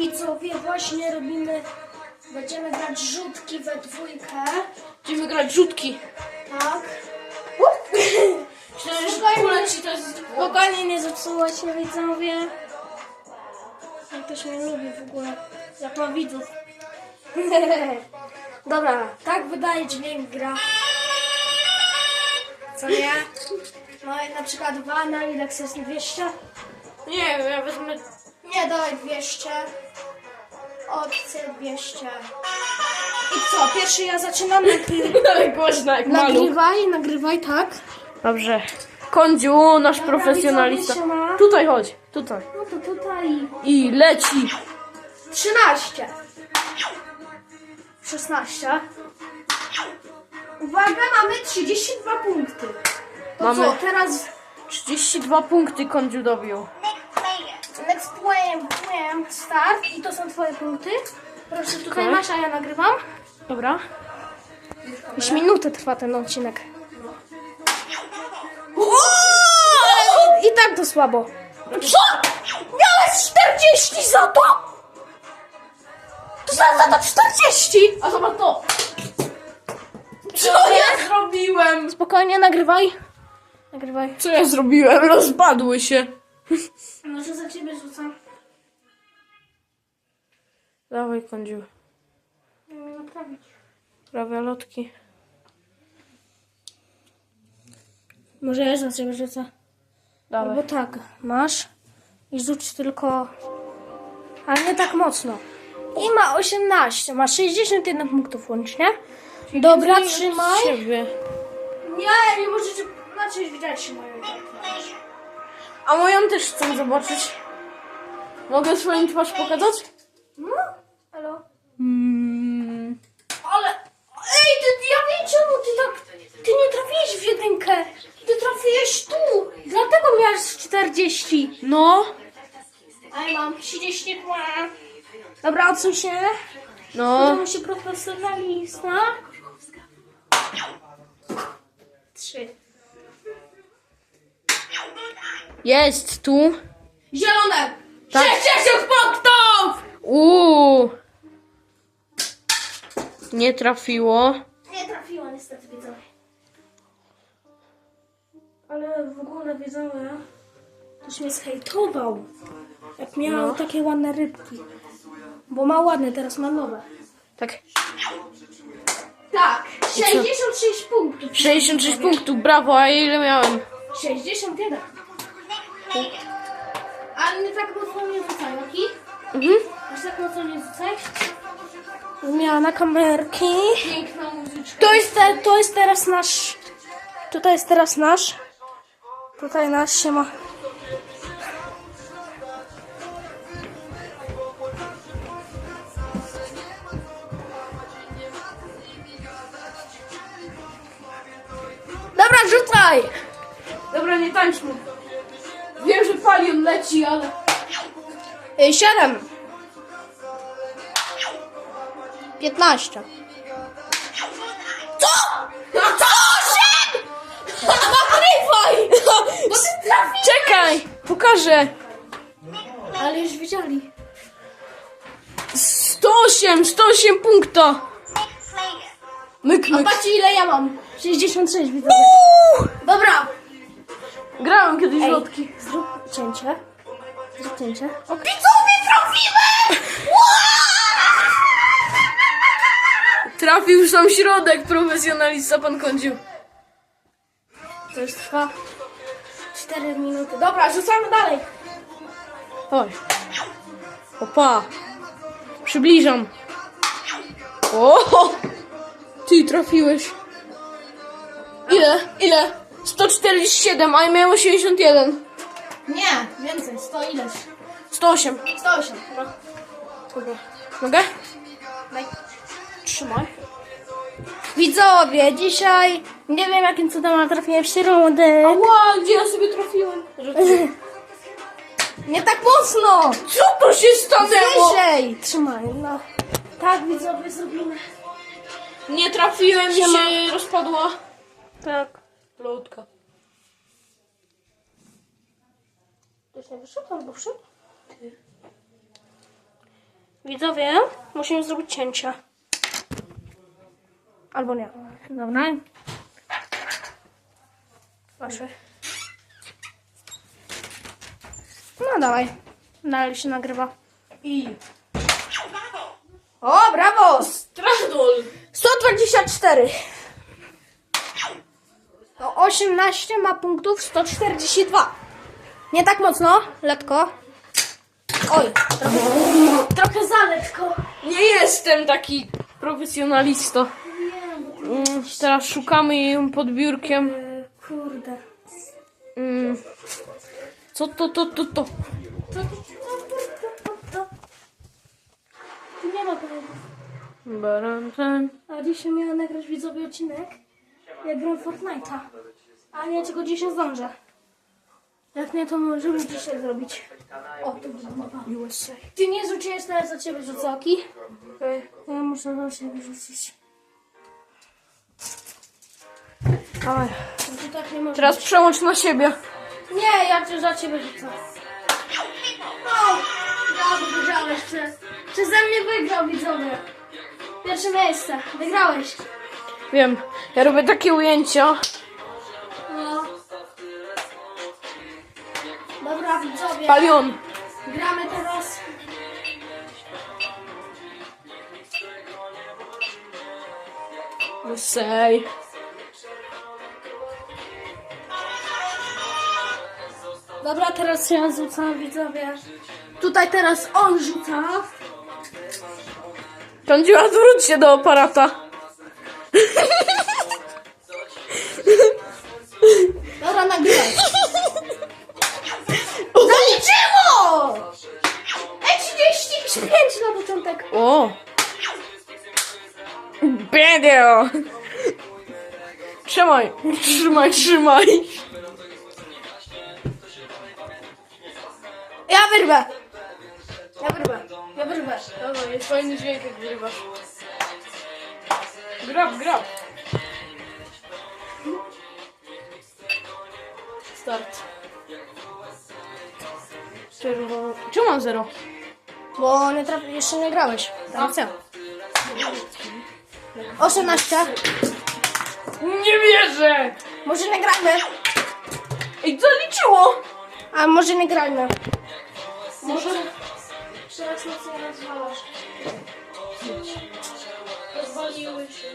widzowie, właśnie robimy, będziemy grać rzutki we dwójkę, Będziemy grać rzutki. tak? Poleci to jest... Spokojnie, nie zepsuło się widzowie. Jak ktoś mnie lubi w ogóle, jak ma widzów. Dobra, tak wydaje dźwięk gra. Co nie? No i na przykład Wana, ile chcesz 200? Nie wiem, ja wezmę... Nie, dawaj 200. Opcję 200. I co, pierwszy ja zaczynam nagry- Ale głośno jak maluch. nagrywaj, nagrywaj, tak? Dobrze. Kondziu, nasz profesjonalista. widzowie, siema. Tutaj chodź, tutaj. No to tutaj I leci. 13. 16. Uwaga, mamy 32 punkty. To Mamy- co, teraz 32 punkty Kondziu dobił. Next plan, plan, start i to są twoje punkty. Proszę, tutaj Okej. masz, a ja nagrywam. Dobra. Już minutę trwa ten odcinek. I tak to słabo. Co? Miałeś 40 za to? To za, za to 40! A zobacz to. Co ja zrobiłem? Spokojnie, nagrywaj. Nagrywaj. Co ja zrobiłem? Rozpadły się. Może za ciebie rzucam. Dawaj, umiem naprawić. Prawie lotki. Może ja za ciebie rzucę. Dawaj. Albo tak, masz i rzuć tylko... Ale nie tak mocno. I ma 18, ma 61 punktów łącznie. Dobra, trzymaj. Nie, nie możecie... Znaczy, widać moją A moją też chcę zobaczyć. Mogę swoją twarz pokazać? No, halo. Mm. Ale... Ej, ty, ja wiem czemu ty tak... Ty nie trafiłeś w jedynkę. Ty trafiłeś tu. Dlatego miałeś 40. No. A ja mam 32. Dobra, odsuń się. No. Udało się profesjonalista. Trzy. Jest tu. Zielone! Tak. 60 punktów! Uuu. Nie trafiło. Nie trafiła niestety widzowie. Ale w ogóle widzowie, ktoś mnie zhejtował. Jak miał No. takie ładne rybki. Bo ma ładne, teraz ma nowe. Tak. Tak, 66 punktów. 66 punktów, brawo, a ile miałem? 61. Ale nie tak mocno nie rzucaj, Loki. Mhm. Aż tak mocno nie rzucaj. Miała na kamerki. Piękna muzyczka. To jest, te, to jest teraz nasz. Tutaj jest teraz nasz. Tutaj nasz się ma. Dobra, rzucaj! Dobra, nie tańczmy. Wiem, że palion leci, ale... Y, Siedem. Piętnaście. Co? Co? Osiem? Nagrywaj! Bo ty trafiłeś! Czekaj, pokażę. Ale już widzieli. 108, 108 punkta. Myk, A myk. patrzcie ile ja mam. 66 widzowie. Dobra. Grałem kiedyś Ej, lotki. zrób cięcie. Zrób cięcie. O, widzowie trafiłem! Trafił w sam środek profesjonalista pan Kondziu. To już trwa 4 minuty. Dobra, rzucamy dalej. Chodź. Opa. Przybliżam. O! Ty trafiłeś. Ile? Ile? 147, a ja miałem 81. Nie, więcej. 100 ileś. 108. 108. No. Dobra. Mogę? Daj. Trzymaj. Widzowie, dzisiaj nie wiem jakim cudem, ale trafiłem w środek. Ła, gdzie ja sobie trafiłem? Nie tak mocno! Co tu się stanęło? Wyżej! Trzymaj, no. Tak, widzowie, zrobimy. Nie trafiłem i Siema. się rozpadła. Tak. Lotka. Ktoś nie wyszedł albo wszedł? Widzowie, musimy zrobić cięcie. Albo nie. Dobra. Proszę. No dawaj. Dalej się nagrywa. I... O, brawo! Stradol! 124. No 18 ma punktów, 142. Nie tak mocno, letko. Oj, trochę, trochę za letko. Nie jestem taki profesjonalista. Mm, Teraz szukamy jej pod biurkiem. E, Kurde. Mm. Co to, to, to, to? To, to, to, to, to. Tu nie ma kolegów. Barantan. A dzisiaj miałam nagrać widzowie odcinek, jak gram w Fortnite'a. A nie, tylko dzisiaj zdążę. Jak nie, to możemy dzisiaj zrobić. O, to. USA. Ty nie rzuciłeś teraz za ciebie rzucaki? Ja muszę za ciebie rzucić. Dawaj. Tak nie. Teraz przełącz na siebie. Nie, ja cię za ciebie rzucę. O! Ja wygrałeś przez... Przeze mnie wygrał widzowie. Pierwsze miejsce. Wygrałeś. Wiem, ja robię takie ujęcia. Palion. Gramy teraz. USA. Dobra, teraz ja rzucam widzowie. Tutaj teraz on rzuca. Sądziła, zwróć się do aparata. Początek. O! Video! Trzymaj, trzymaj, trzymaj. Ja wyrwę. Ja wyrwę. Ja wyrwę. Dobra, jest fajny dźwięk, jak wyrywasz. Grab, grab. Start. Czerwono. Czemu mam zero? Bo nie traf... jeszcze nie grałeś. Tam co? 18. Nie wierzę! Może nie grajmy. Ej, co liczyło? A może nie grajmy. Może... Teraz nic nie rozwalasz. Rozwaliły się.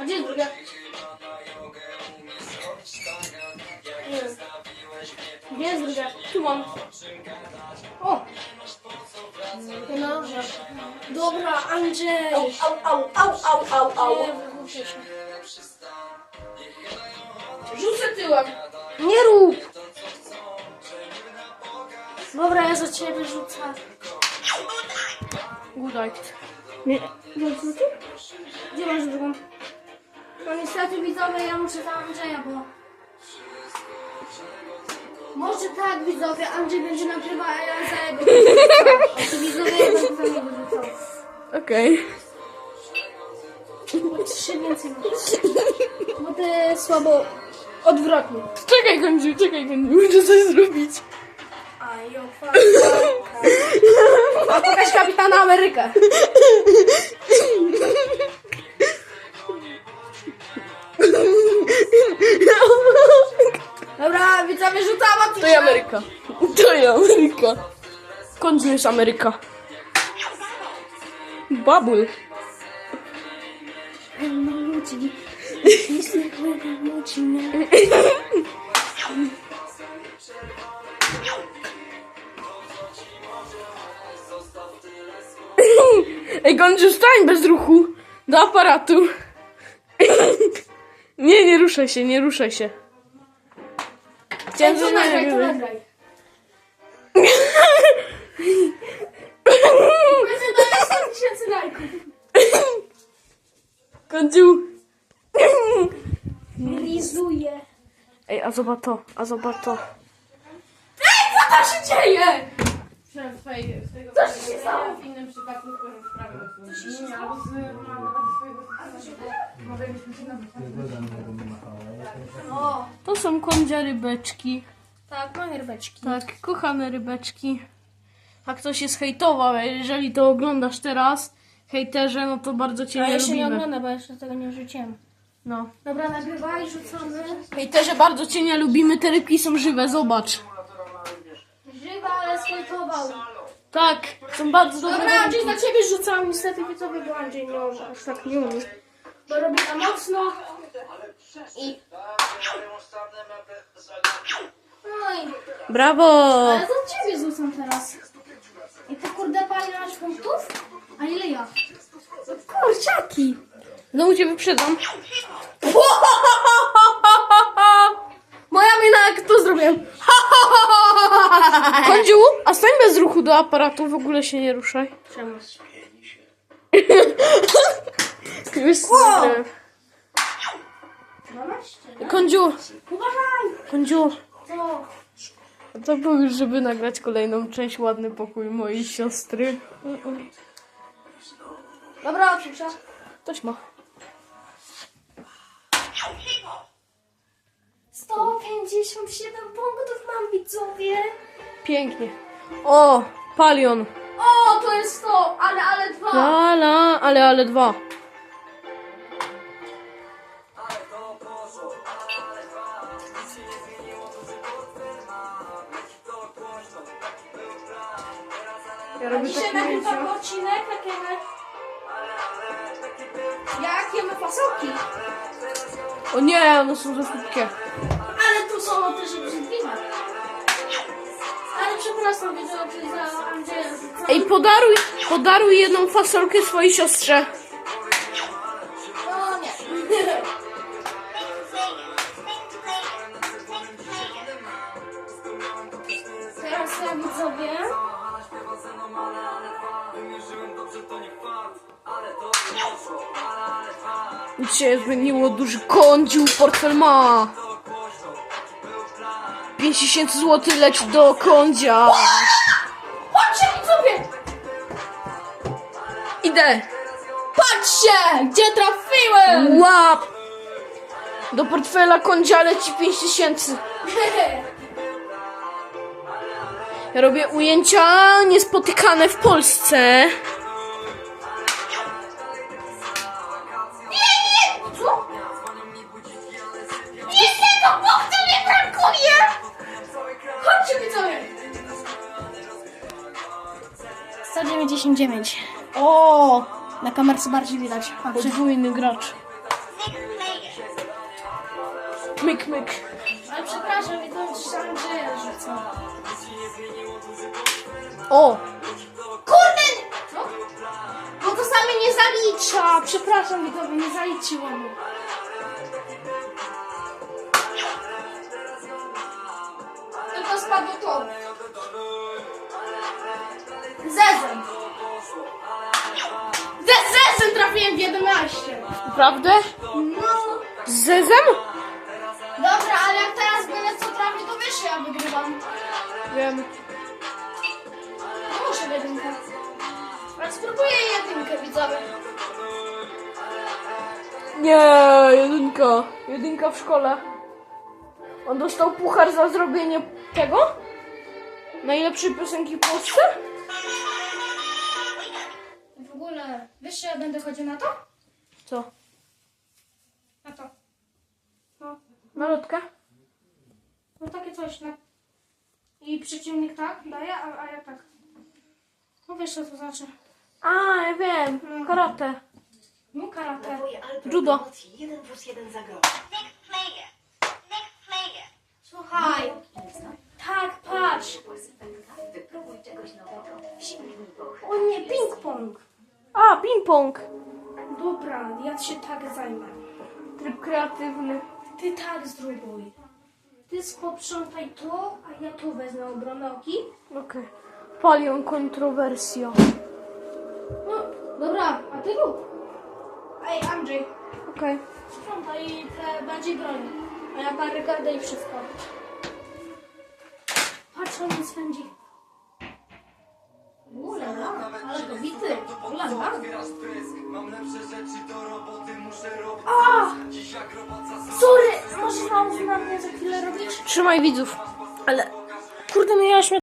A gdzie druga? Nie. Gdzie jest druga? Tu mam. O! No. Dobra, Andrzej. Au, au, au, au, au, au. Nie, wygłupię się. Rzucę tyłem. Nie rób! Dobra, ja za ciebie rzucę. Good night. Nie. Nie? Gdzie masz drugą? No niestety widzowie, ja muszę za Andrzeja, bo... Może tak widzowie, Andrzej będzie nagrywał, a ja za jego. A widzowie, ja będę za niego rzucał. Okej. Bo trzy więcej masz. Bo ty słabo odwrotnie. Czekaj, Gądziu, czekaj, Gądziu, muszę coś zrobić. A jo, A pokaż kapitana Amerykę. To jest Ameryka. To Ameryka. Kądziu jest Ameryka. Babul. Ej, Gądziu, stań bez ruchu. Do aparatu. Nie, nie ruszaj się, nie ruszaj się. Chciałem to nagraj, to nagraj. Będzie to 100 tysięcy lajków. Gądziu. Rizuję. Ej, a zobacz to, a zobacz to. Co to się dzieje? Co się stało? W innym przypadku sprawę się stało? To są kądzia rybeczki. tak, moje rybeczki. Tak, kochane rybeczki. a ktoś jest hejtował. Jeżeli to oglądasz teraz, hejterze, no to bardzo cię A nie ja się nie lubimy. ogląda, bo jeszcze tego nie rzuciłem. No. Dobra, nagrywaj, rzucamy. Hejterze, bardzo cię nie lubimy, te rybki są żywe, zobacz. Żywa, ale skoltował. Tak, są bardzo dobre. Dobra, rybki. Andrzej, na ciebie rzucam. Niestety widzowie, bo Andrzej nie może, aż tak nie umie. Bo robi na mocno. I... No i... Brawo! Ale to ciebie rzucam teraz. I ty kurde pali masz punktów? A ile ja? No kurczaki. Znowu cię wyprzedzam. Moja mina, jak to zrobiłem? Kondziu, a stań bez ruchu do aparatu, w ogóle się nie ruszaj. Czemu? Już Wow. zrobiłem. 12. Kondziu, Uważaj! Kondziu. Co? To był już, żeby nagrać kolejną część Ładny Pokój mojej siostry. Dobra, oczywiście. Ktoś ma. 157 punktów mam widzowie. Pięknie. O, palion. O, to jest to, ale, ale dwa. Ala, ale, ale dwa. O nie, one są za szybkie. Ale tu są też obrzydliwe. Ale przepraszam, widzowie, za Andrzeja. Ej, podaruj, podaruj jedną fasolkę swojej siostrze. Się zmieniło, duży kądził, portfel ma. 5000 zł leci do kądzia. Patrzcie widzowie! Idę. Patrzcie! Gdzie trafiłem? Łap. Do portfela kądzia leci 5000. Ja robię ujęcia niespotykane w Polsce. 199. O, Na kamerce bardziej widać. Patrzcie. podwójny gracz. Myk, myk. Ale przepraszam, widzowie, że Andrzeja rzucam. O, Kurde! Co? No to sami nie zalicza. Przepraszam, widzowie, nie zaliczyło mu. Tylko spadło to. Zezem. Ze zezem trafiłem w 11. naprawdę? No. Z zezem? Dobra, ale jak teraz byle co trafi, to wiesz, że ja wygrywam. Wiem. Nie muszę w jedynkę. Ale spróbuję jedynkę, widzowie. Nie, jedynka. Jedynka w szkole. On dostał puchar za zrobienie tego? Najlepszej piosenki w Polsce? Ogóle, wiesz, że ja będę chodził na to? Co? Na to. No, Malutkę? no takie coś. Na... I przeciwnik tak daje, a, a ja tak. No wiesz, co to znaczy. A, ja wiem. Karate. No karate. Judo. 1 plus 1 za grosz. Słuchaj. Tak, patrz. Wypróbuj czegoś nowego. Sięgnij po O nie, ping-pong. A, ping-pong. Dobra, ja się tak zajmę. Tryb kreatywny. Ty tak zróbuj. Ty posprzątaj to, a ja tu wezmę obronę oki. Okej. Palion kontrowersja. No, dobra, a ty rób. Ej, Andrzej, Okej. sprzątaj i te bardziej broni. A ja barykadę i wszystko. Patrz, on mnie swędzi. Ulala, ale to bity. Ulala. Mam lepsze rzeczy do roboty, muszę robić. Sorry, możesz na na mnie za chwilę robić? Trzymaj widzów. Ale, kurde, miałaś mnie